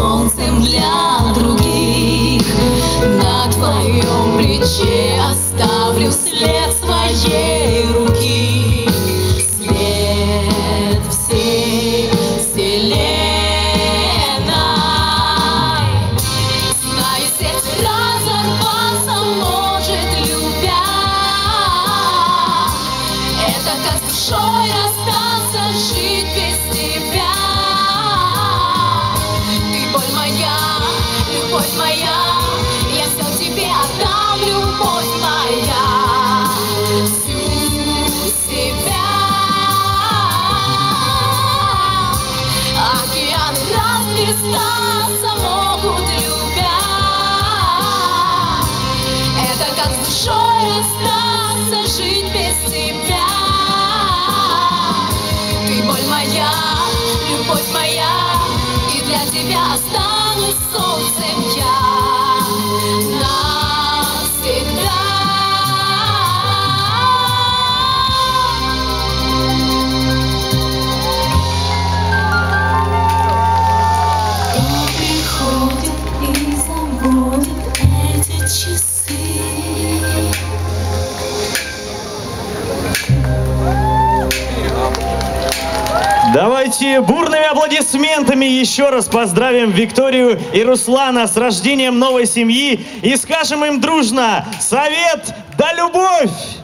солнцем для других. На твоем плече оставлю след своей руки. След всей вселенной. Знай, сердце разорваться может, любя. Это как душой расстаться, жить без тебя любовь моя Я все тебе отдам, любовь моя. Всю себя. Океаны разлистаться могут, любя. Это как душой расстаться, жить без тебя. Ты боль моя, любовь моя И для тебя останусь солнцем Давайте бурными аплодисментами еще раз поздравим Викторию и Руслана с рождением новой семьи и скажем им дружно «Совет да любовь!»